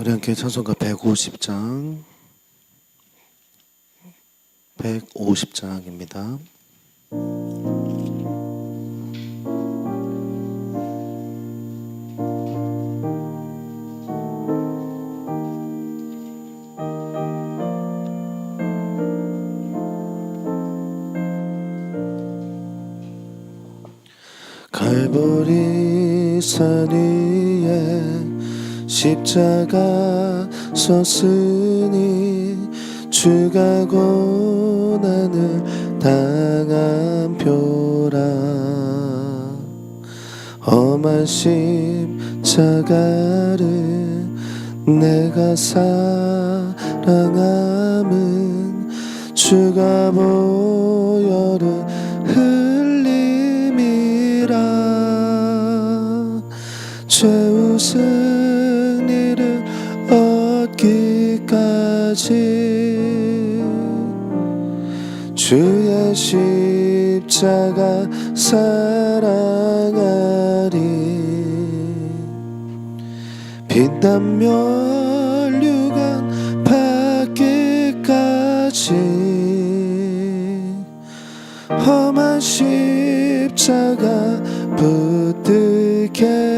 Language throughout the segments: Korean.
우리 함께 찬송가 150장 150장입니다. 섰으니 주가 고난을 당한 표라. 험한 십자가를 내가 사랑함은 주가 보혈을 얻기까지? 주의 십자가 사랑하리. 빛나며 류관 받기까지. 험한 십자가 붙들겠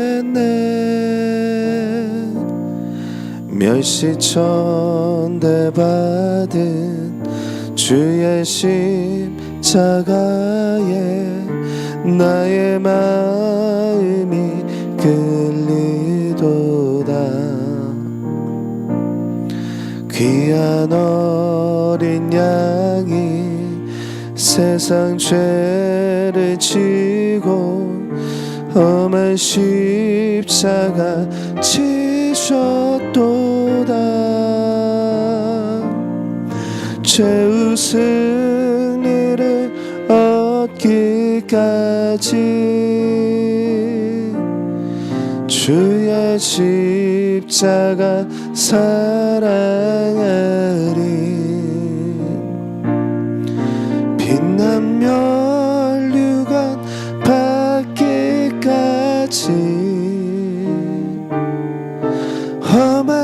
멸시천대 받은 주의 십자가에 나의 마음이 끌리도다. 귀한 어린 양이 세상 죄를 지고 험한 십자가 지 셨도다. 최후 승리를 얻기까지 주의 십자가 사랑하리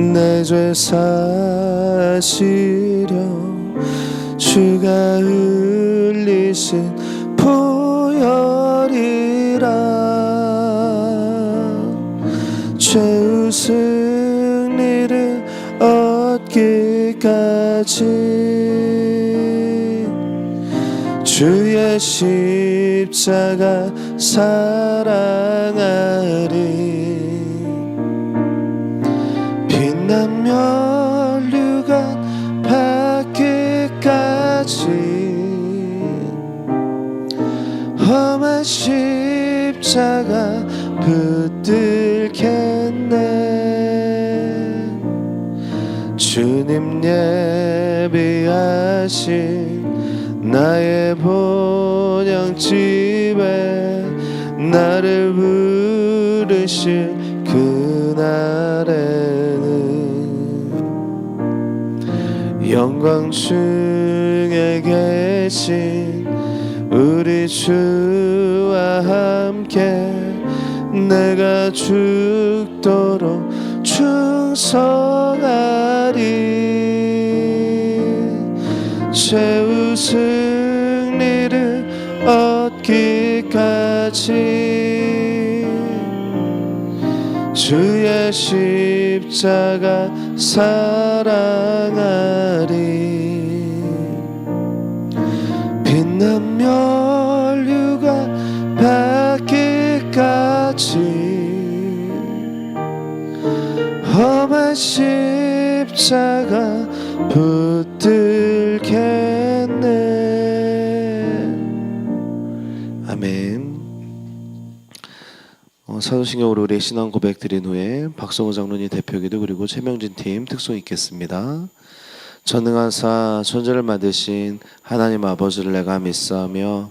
내 죄 사시려 주가 흘리신 보혈이라. 최후 승리를 얻기까지. 주의 십자가 사랑하리 빛나며 류관 받기까지? 험한 십자가 붙들겠네. 주님 예비하신 나의 본향집에 나를 부르실 그날 영광 중에 계신 우리 주와 함께 내가 죽도록 충성하리. 최후 승리를 얻기까지 주의 십자가 사랑하 받기까지. 험한 십자가 붙들겠네. 아멘. 어, 사도신경으로 우리의 신앙 고백 드린 후에 박성호 장로님 대표기도 그리고 최명진 팀 특송 있겠습니다. 전능하사 천지를 만드신 하나님 아버지를 내가 믿사오며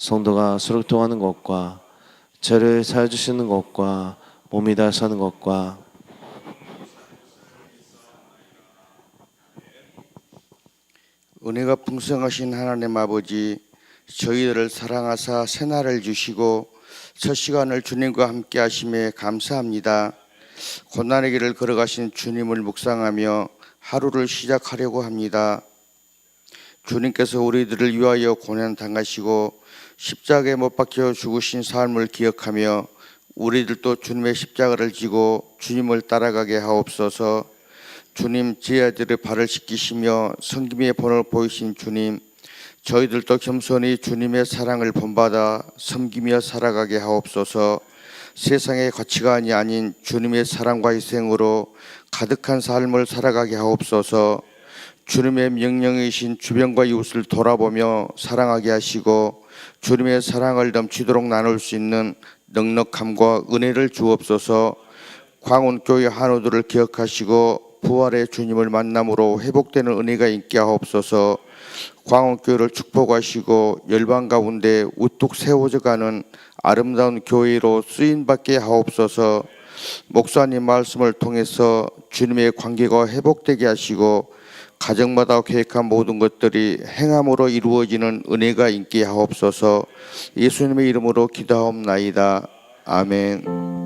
성도가 수룩동하는 것과 죄를 사해 주시는 것과 몸이 다 사는 것과 은혜가 풍성하신 하나님 아버지 저희들을 사랑하사 새날을 주시고 첫 시간을 주님과 함께 하심에 감사합니다. 고난의 길을 걸어가신 주님을 묵상하며 하루를 시작하려고 합니다. 주님께서 우리들을 위하여 고난 당하시고 십자가에 못 박혀 죽으신 삶을 기억하며 우리들도 주님의 십자가를 지고 주님을 따라가게 하옵소서. 주님 제 아들의 발을 씻기시며 성김의 본을 보이신 주님 저희들도 겸손히 주님의 사랑을 본받아 섬기며 살아가게 하옵소서 세상의 가치관이 아닌 주님의 사랑과 희생으로 가득한 삶을 살아가게 하옵소서 주님의 명령이신 주변과 이웃을 돌아보며 사랑하게 하시고 주님의 사랑을 넘치도록 나눌 수 있는 넉넉함과 은혜를 주옵소서. 광운교회 한우들을 기억하시고 부활의 주님을 만남으로 회복되는 은혜가 있게 하옵소서. 광원교회를 축복하시고 열방 가운데 우뚝 세워져가는 아름다운 교회로 쓰임받게 하옵소서. 목사님 말씀을 통해서 주님의 관계가 회복되게 하시고 가정마다 계획한 모든 것들이 행함으로 이루어지는 은혜가 있게 하옵소서. 예수님의 이름으로 기도하옵나이다. 아멘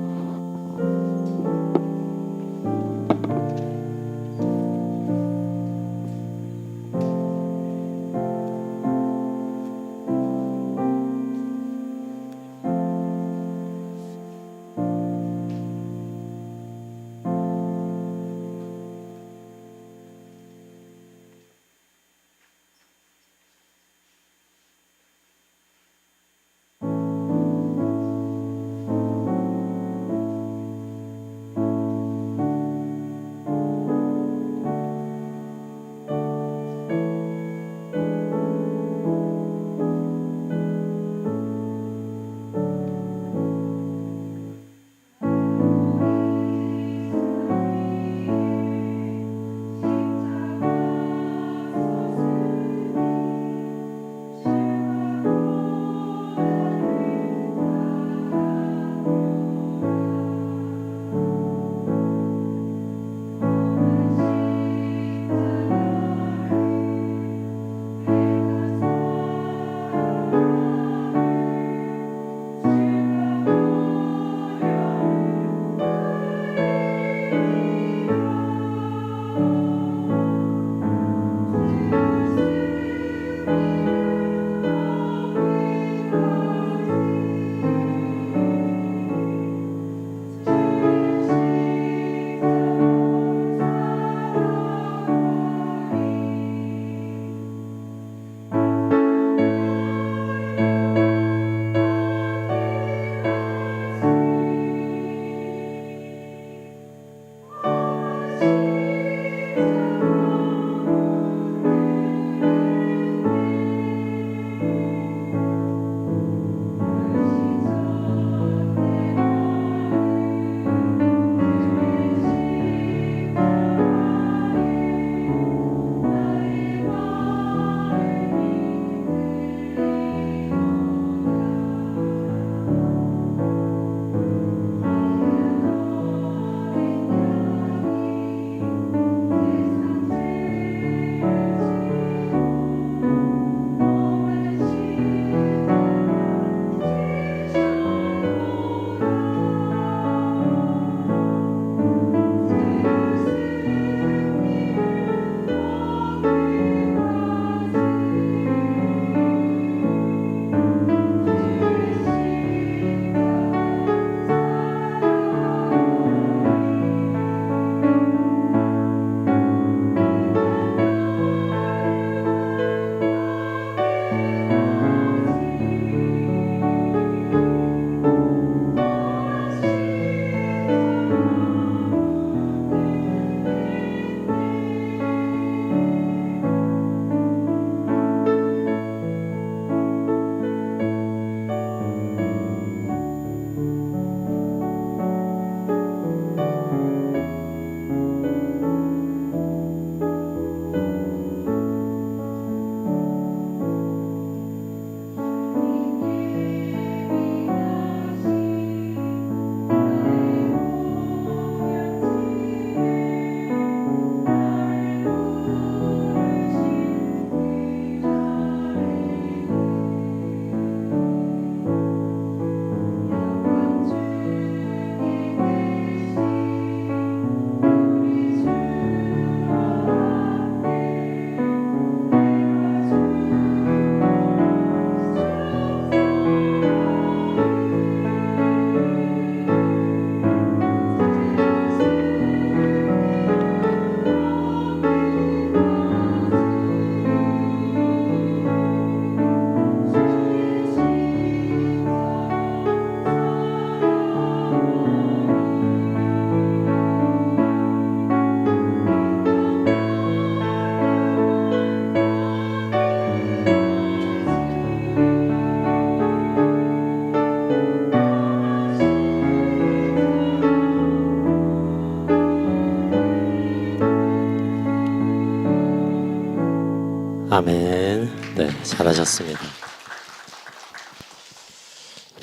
아멘. 네, 잘하셨습니다.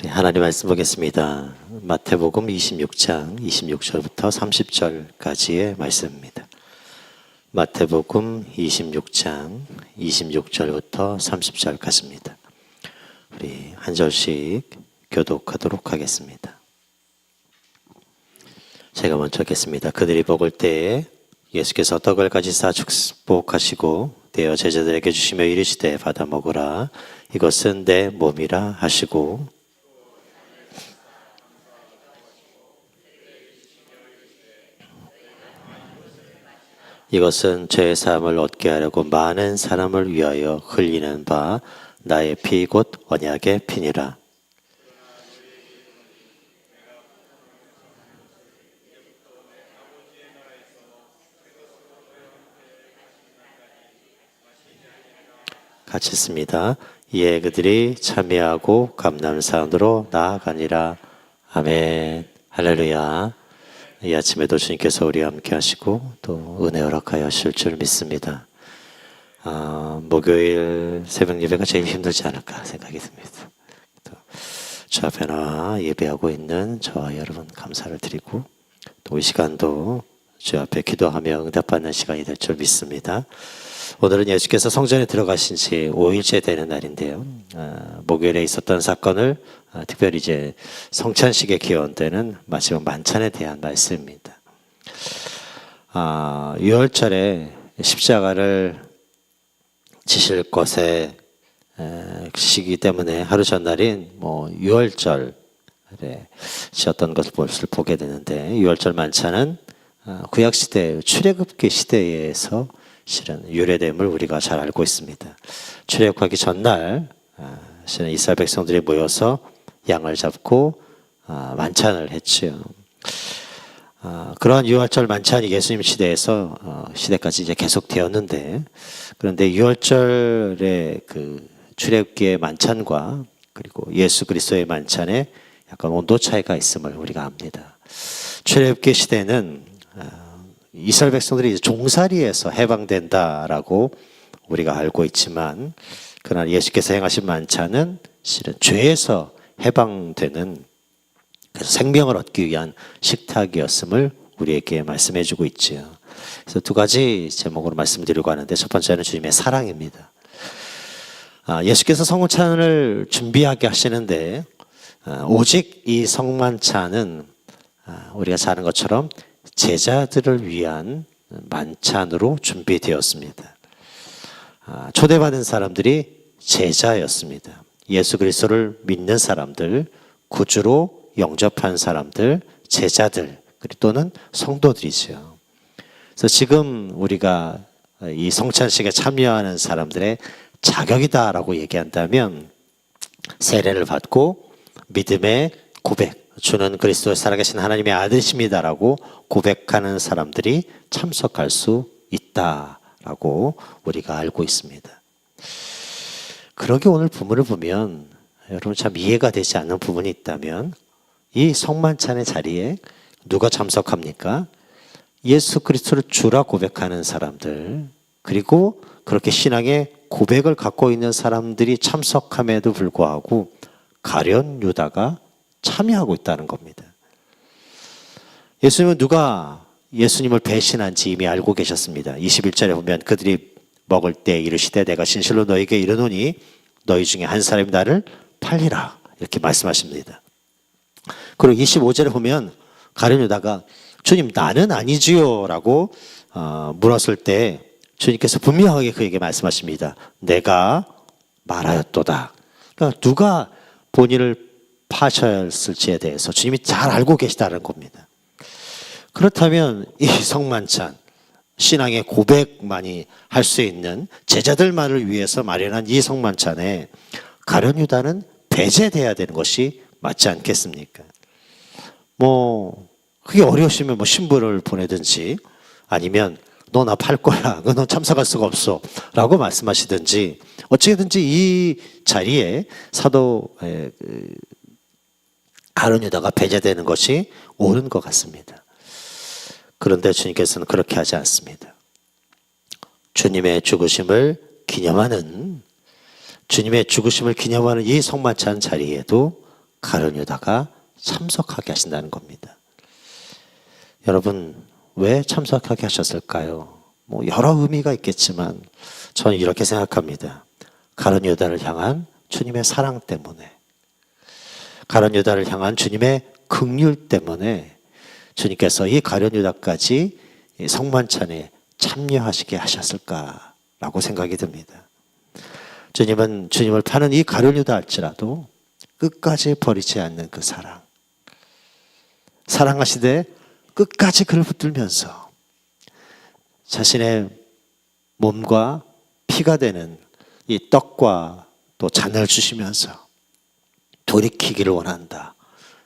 하나님 말씀 보겠습니다. 마태복음 26장 26절부터 30절까지의 말씀입니다. 마태복음 26장 26절부터 30절까지입니다. 우리 한 절씩 교독하도록 하겠습니다. 제가 먼저 하겠습니다. 그들이 먹을 때에 예수께서 떡을 가지사 축복하시고 떼어 제자들에게 주시며 이르시되 받아 먹으라. 이것은 내 몸이라 하시고. 이것은 죄 사함을 얻게 하려고 많은 사람을 위하여 흘리는 바 나의 피 곧 언약의 피니라 같이 씁니다. 이에 그들이 참여하고 감남산으로 나아가니라. 아멘. 할렐루야. 이 아침에도 주님께서 우리와 함께 하시고 또 은혜 허락하여 하실 줄 믿습니다. 아, 목요일 새벽 예배가 제일 힘들지 않을까 생각이 듭니다. 또저 앞에 나 예배하고 있는 저와 여러분 감사를 드리고 또 이 시간도 주 앞에 기도하며 응답받는 시간이 될 줄 믿습니다. 오늘은 예수께서 성전에 들어가신 지 5일째 되는 날인데요. 아, 목요일에 있었던 사건을 아, 특별히 이제 성찬식에 기원되는 마지막 만찬에 대한 말씀입니다. 아, 6월절에 십자가를 지실 것에 에, 시기 때문에 하루 전날인 뭐 6월절에 지었던 것을 보게 되는데 6월절 만찬은 아, 구약 시대 출애굽기 시대에서 실은 유래됨을 우리가 잘 알고 있습니다. 출애굽하기 전날 아, 실은 이스라엘 백성들이 모여서 양을 잡고 아, 만찬을 했지요. 아, 그러한 유월절 만찬이 예수님 시대에서 어, 시대까지 이제 계속 되었는데 그런데 유월절의 그 출애굽기의 만찬과 그리고 예수 그리스도의 만찬에 약간 온도 차이가 있음을 우리가 압니다. 출애굽기 시대는 어, 이스라엘 백성들이 이제 종살이에서 해방된다라고 우리가 알고 있지만 그러나 예수께서 행하신 만찬은 실은 죄에서 해방되는 생명을 얻기 위한 식탁이었음을 우리에게 말씀해 주고 있지요. 그래서 두 가지 제목으로 말씀드리려고 하는데 첫 번째는 주님의 사랑입니다. 아, 예수께서 성찬을 준비하게 하시는데 아, 오직 이 성만찬은 아, 우리가 잘 아는 것처럼 제자들을 위한 만찬으로 준비되었습니다. 아, 초대받은 사람들이 제자였습니다. 예수 그리스도를 믿는 사람들, 구주로 영접한 사람들, 제자들, 그리고 또는 성도들이죠. 그래서 지금 우리가 이 성찬식에 참여하는 사람들의 자격이다라고 얘기한다면 세례를 받고 믿음의 고백, 주는 그리스도의 살아계신 하나님의 아들이십니다라고 고백하는 사람들이 참석할 수 있다라고 우리가 알고 있습니다. 그러게 오늘 부문을 보면 여러분 참 이해가 되지 않는 부분이 있다면 이 성만찬의 자리에 누가 참석합니까? 예수 그리스도를 주라 고백하는 사람들 그리고 그렇게 신앙의 고백을 갖고 있는 사람들이 참석함에도 불구하고 가련 유다가 참여하고 있다는 겁니다. 예수님은 누가 예수님을 배신한지 이미 알고 계셨습니다. 21절에 보면 그들이 먹을 때 이르시되 내가 진실로 너에게 이르노니 너희 중에 한 사람이 나를 팔리라 이렇게 말씀하십니다. 그리고 25절에 보면 가룟 유다가 주님 나는 아니지요라고 어, 물었을 때 주님께서 분명하게 그에게 말씀하십니다. 내가 말하였도다. 그러니까 누가 본인을 파셨을지에 대해서 주님이 잘 알고 계시다는 겁니다. 그렇다면 이 성만찬 신앙의 고백만이 할 수 있는 제자들만을 위해서 마련한 이 성만찬에 가련 유다는 배제돼야 되는 것이 맞지 않겠습니까? 뭐 그게 어려우시면 뭐 신부를 보내든지 아니면 너 나 팔 거야. 너 참석할 수가 없어. 라고 말씀하시든지 어찌든지 이 자리에 사도 가론 유다가 배제되는 것이 옳은 것 같습니다. 그런데 주님께서는 그렇게 하지 않습니다. 주님의 죽으심을 기념하는 주님의 죽으심을 기념하는 이 성만찬 자리에도 가룟 유다가 참석하게 하신다는 겁니다. 여러분 왜 참석하게 하셨을까요? 뭐 여러 의미가 있겠지만 저는 이렇게 생각합니다. 가룟 유다를 향한 주님의 사랑 때문에 가룟 유다를 향한 주님의 긍휼 때문에 주님께서 이 가룟 유다까지 이 성만찬에 참여하시게 하셨을까라고 생각이 듭니다. 주님은 주님을 파는 이 가룟 유다 할지라도 끝까지 버리지 않는 그 사랑. 사랑하시되 끝까지 그를 붙들면서 자신의 몸과 피가 되는 이 떡과 또 잔을 주시면서 돌이키기를 원한다.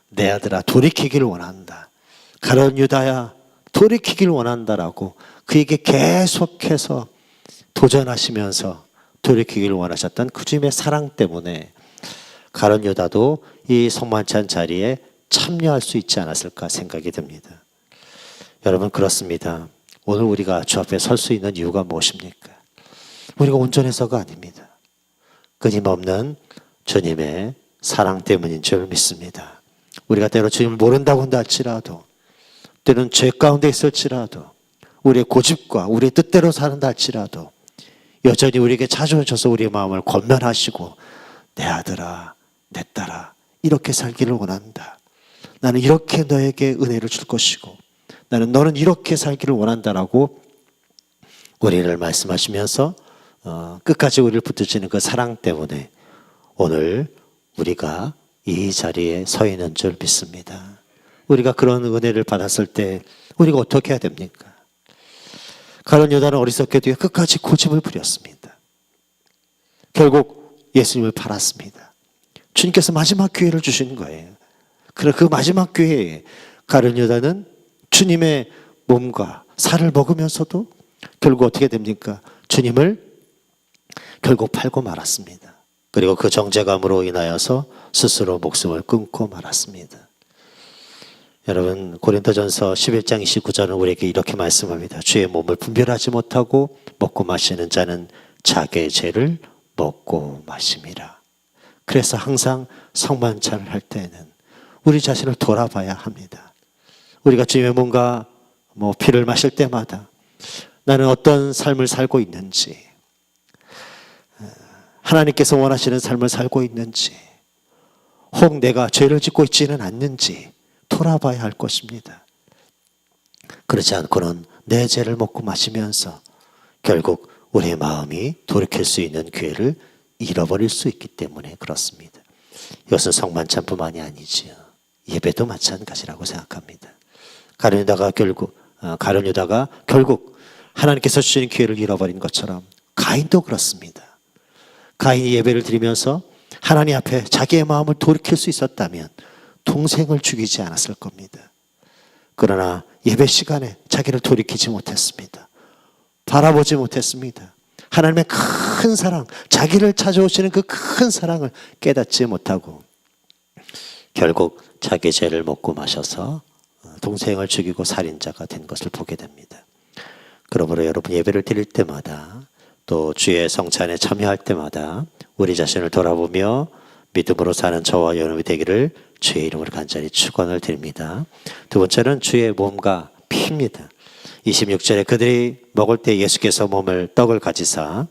내 아들아 돌이키기를 원한다. 가론 유다야 돌이키기를 원한다라고 그에게 계속해서 도전하시면서 돌이키기를 원하셨던 그 주님의 사랑 때문에 가론 유다도 이 성만찬 자리에 참여할 수 있지 않았을까 생각이 듭니다. 여러분 그렇습니다. 오늘 우리가 주 앞에 설 수 있는 이유가 무엇입니까? 우리가 온전해서가 아닙니다. 끊임없는 주님의 사랑 때문인 줄 믿습니다. 우리가 때로 주님을 모른다고 한다 할지라도 때로는 죄 가운데 있을지라도 우리의 고집과 우리의 뜻대로 사는다 할지라도 여전히 우리에게 찾아오셔서 우리의 마음을 권면하시고 내 아들아 내 딸아 이렇게 살기를 원한다. 나는 이렇게 너에게 은혜를 줄 것이고 나는 너는 이렇게 살기를 원한다라고 우리를 말씀하시면서 어, 끝까지 우리를 붙드시는 그 사랑 때문에 오늘 우리가 이 자리에 서 있는 줄 믿습니다. 우리가 그런 은혜를 받았을 때 우리가 어떻게 해야 됩니까? 가론 여다는 어리석게도 끝까지 고집을 부렸습니다. 결국 예수님을 팔았습니다. 주님께서 마지막 기회를 주신 거예요. 그래 그 마지막 기회에 가론 여다는 주님의 몸과 살을 먹으면서도 결국 어떻게 됩니까? 주님을 결국 팔고 말았습니다. 그리고 그 정죄감으로 인하여서 스스로 목숨을 끊고 말았습니다. 여러분 고린도전서 11장 29절은 우리에게 이렇게 말씀합니다. 주의 몸을 분별하지 못하고 먹고 마시는 자는 자기의 죄를 먹고 마심이라. 그래서 항상 성만찬을 할 때는 우리 자신을 돌아봐야 합니다. 우리가 주님의 몸과 뭐 피를 마실 때마다 나는 어떤 삶을 살고 있는지 하나님께서 원하시는 삶을 살고 있는지 혹 내가 죄를 짓고 있지는 않는지 돌아봐야 할 것입니다. 그렇지 않고는 내 죄를 먹고 마시면서 결국 우리의 마음이 돌이킬 수 있는 기회를 잃어버릴 수 있기 때문에 그렇습니다. 이것은 성만찬뿐만이 아니지요. 예배도 마찬가지라고 생각합니다. 가룟유다가 결국 어, 가룟유다가 결국 하나님께서 주시는 기회를 잃어버린 것처럼 가인도 그렇습니다. 가인이 예배를 드리면서 하나님 앞에 자기의 마음을 돌이킬 수 있었다면 동생을 죽이지 않았을 겁니다. 그러나 예배 시간에 자기를 돌이키지 못했습니다. 바라보지 못했습니다. 하나님의 큰 사랑, 자기를 찾아오시는 그 큰 사랑을 깨닫지 못하고 결국 자기 죄를 먹고 마셔서 동생을 죽이고 살인자가 된 것을 보게 됩니다. 그러므로 여러분 예배를 드릴 때마다 또 주의 성찬에 참여할 때마다 우리 자신을 돌아보며 믿음으로 사는 저와 여러분이 되기를 주의 이름으로 간절히 축원을 드립니다. 두 번째는 주의 몸과 피입니다. 26절에 그들이 먹을 때 예수께서 몸을 떡을 가지사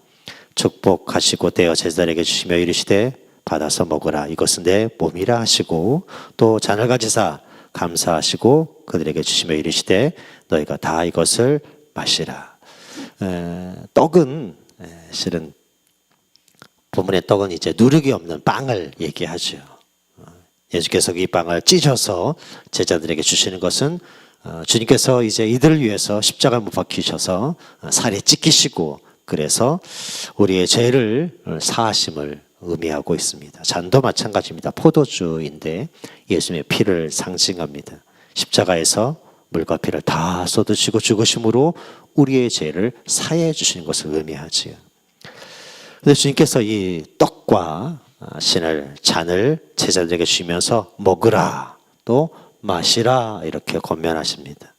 축복하시고 떼어 제자들에게 주시며 이르시되 받아서 먹으라 이것은 내 몸이라 하시고 또 잔을 가지사 감사하시고 그들에게 주시며 이르시되 너희가 다 이것을 마시라. 에, 떡은 에, 실은 본문의 떡은 이제 누룩이 없는 빵을 얘기하죠. 어, 예수께서 이 빵을 찢어서 제자들에게 주시는 것은 어, 주님께서 이제 이들을 위해서 십자가 못 박히셔서 어, 살에 찢기시고 그래서 우리의 죄를 사하심을 의미하고 있습니다. 잔도 마찬가지입니다. 포도주인데 예수님의 피를 상징합니다. 십자가에서 물과 피를 다 쏟으시고 죽으심으로 우리의 죄를 사해 주시는 것을 의미하지요. 근데 주님께서 이 떡과 신을 잔을 제자들에게 주시면서 먹으라 또 마시라 이렇게 권면하십니다.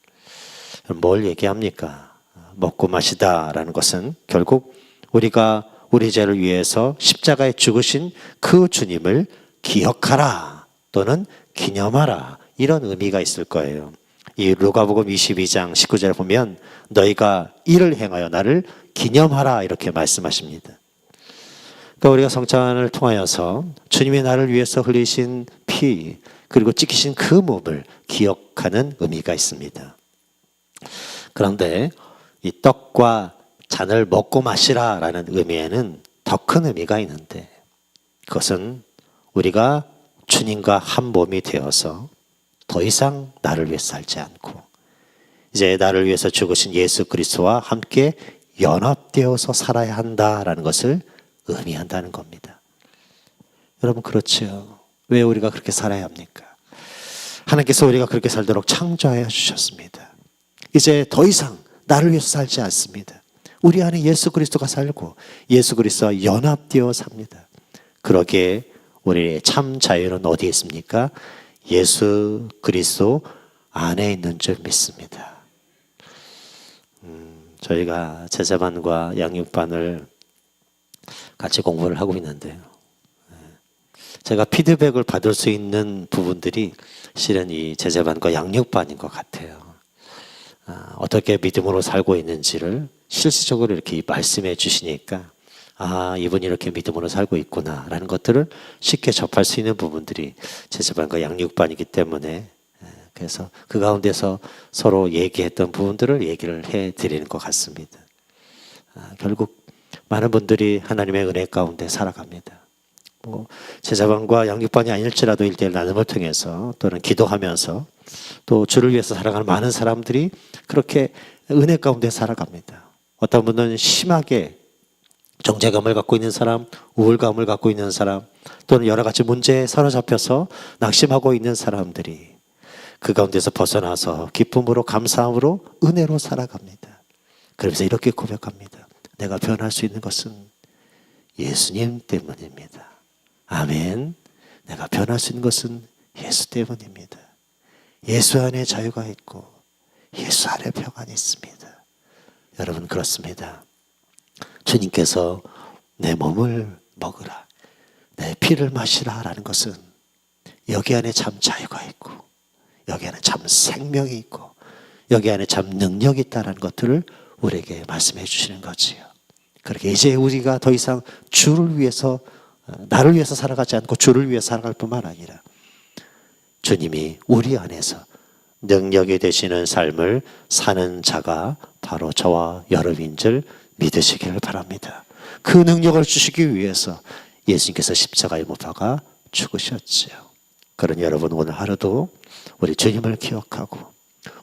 뭘 얘기합니까? 먹고 마시다라는 것은 결국 우리가 우리 죄를 위해서 십자가에 죽으신 그 주님을 기억하라 또는 기념하라 이런 의미가 있을 거예요. 이 루가복음 22장 19절 보면 너희가 이를 행하여 나를 기념하라 이렇게 말씀하십니다. 그러니까 우리가 성찬을 통하여서 주님이 나를 위해서 흘리신 피 그리고 찍히신 그 몸을 기억하는 의미가 있습니다. 그런데 이 떡과 잔을 먹고 마시라라는 의미에는 더 큰 의미가 있는데 그것은 우리가 주님과 한 몸이 되어서 더 이상 나를 위해 살지 않고 이제 나를 위해서 죽으신 예수 그리스도와 함께 연합되어서 살아야 한다라는 것을 의미한다는 겁니다. 여러분 그렇지요. 왜 우리가 그렇게 살아야 합니까? 하나님께서 우리가 그렇게 살도록 창조하여 주셨습니다. 이제 더 이상 나를 위해서 살지 않습니다. 우리 안에 예수 그리스도가 살고 예수 그리스도와 연합되어 삽니다. 그러기에 우리의 참 자유는 어디에 있습니까? 예수 그리스도 안에 있는 줄 믿습니다. 음, 저희가 제자반과 양육반을 같이 공부를 하고 있는데요. 제가 피드백을 받을 수 있는 부분들이 실은 이 제자반과 양육반인 것 같아요. 아, 어떻게 믿음으로 살고 있는지를 실질적으로 이렇게 말씀해 주시니까 아 이분이 이렇게 믿음으로 살고 있구나라는 것들을 쉽게 접할 수 있는 부분들이 제자반과 양육반이기 때문에 예, 그래서 그 가운데서 서로 얘기했던 부분들을 얘기를 해 드리는 것 같습니다. 아, 결국 많은 분들이 하나님의 은혜 가운데 살아갑니다. 뭐 제자반과 양육반이 아닐지라도 일대일 나눔을 통해서 또는 기도하면서 또 주를 위해서 살아가는 많은 사람들이 그렇게 은혜 가운데 살아갑니다. 어떤 분은 심하게 정체감을 갖고 있는 사람, 우울감을 갖고 있는 사람, 또는 여러 가지 문제에 사로잡혀서 낙심하고 있는 사람들이 그 가운데서 벗어나서 기쁨으로 감사함으로 은혜로 살아갑니다. 그러면서 이렇게 고백합니다. 내가 변할 수 있는 것은 예수님 때문입니다. 아멘. 내가 변할 수 있는 것은 예수 때문입니다. 예수 안에 자유가 있고 예수 안에 평안이 있습니다. 여러분 그렇습니다. 주님께서 내 몸을 먹으라, 내 피를 마시라 라는 것은 여기 안에 참 자유가 있고 여기 안에 참 생명이 있고 여기 안에 참 능력이 있다라는 것들을 우리에게 말씀해 주시는 거지요. 그렇게 이제 우리가 더 이상 주를 위해서 어, 나를 위해서 살아가지 않고 주를 위해 살아갈 뿐만 아니라 주님이 우리 안에서 능력이 되시는 삶을 사는 자가 바로 저와 여러분인 줄 믿으시기를 바랍니다. 그 능력을 주시기 위해서 예수님께서 십자가에 못 박아 죽으셨지요. 그런 여러분 오늘 하루도 우리 주님을 기억하고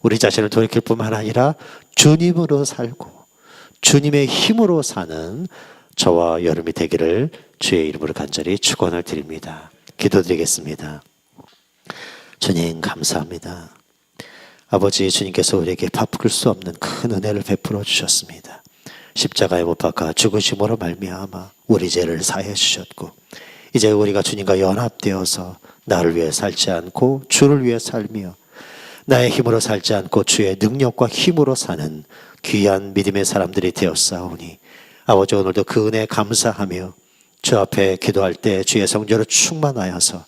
우리 자신을 돌이킬 뿐만 아니라 주님으로 살고 주님의 힘으로 사는 저와 여러분이 되기를 주의 이름으로 간절히 축원을 드립니다. 기도드리겠습니다. 주님 감사합니다. 아버지 주님께서 우리에게 바꿀 수 없는 큰 은혜를 베풀어 주셨습니다. 십자가에 못 박아 죽으심으로 말미암아 우리 죄를 사해 주셨고 이제 우리가 주님과 연합되어서 나를 위해 살지 않고 주를 위해 살며 나의 힘으로 살지 않고 주의 능력과 힘으로 사는 귀한 믿음의 사람들이 되었사오니 아버지 오늘도 그 은혜 감사하며 주 앞에 기도할 때 주의 성전을 충만하여서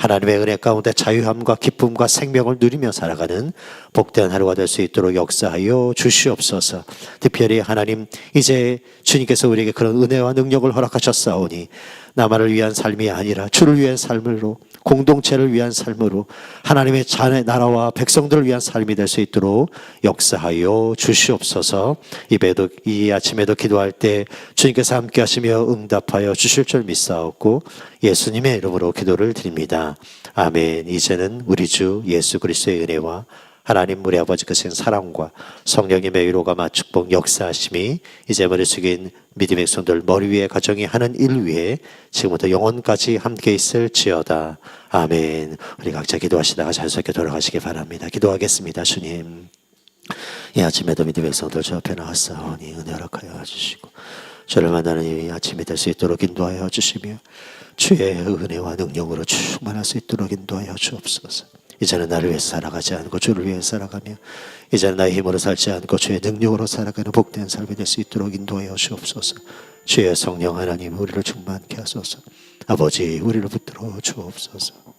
하나님의 은혜 가운데 자유함과 기쁨과 생명을 누리며 살아가는 복된 하루가 될 수 있도록 역사하여 주시옵소서. 특별히 하나님 이제 주님께서 우리에게 그런 은혜와 능력을 허락하셨사오니 나만을 위한 삶이 아니라 주를 위한 삶으로 공동체를 위한 삶으로 하나님의 자녀 나라와 백성들을 위한 삶이 될 수 있도록 역사하여 주시옵소서. 이배도 이 아침에도 기도할 때 주님께서 함께 하시며 응답하여 주실 줄 믿사옵고 예수님의 이름으로 기도를 드립니다. 아멘. 이제는 우리 주 예수 그리스도의 은혜와 하나님 우리 아버지 크신 사랑과 성령님의 위로가 마축복 역사하심이 이제 머리 숙인 믿음의 손들 머리 위에 가정이 하는 일 위에 지금부터 영원까지 함께 있을지어다. 아멘. 우리 각자 기도하시다가 자연스럽게 돌아가시기 바랍니다. 기도하겠습니다. 주님. 이 아침에도 믿음의 성들 저 앞에 나왔사오니 은혜 허락하여 주시고 저를 만나는 이 아침이 될 수 있도록 인도하여 주시며 주의 은혜와 능력으로 충만할 수 있도록 인도하여 주옵소서. 이제는 나를 위해서 살아가지 않고 주를 위해 살아가며 이제는 나의 힘으로 살지 않고 주의 능력으로 살아가는 복된 삶이 될 수 있도록 인도하여 주옵소서. 주의 성령 하나님 우리를 충만케 하소서. 아버지 우리를 붙들어 주옵소서.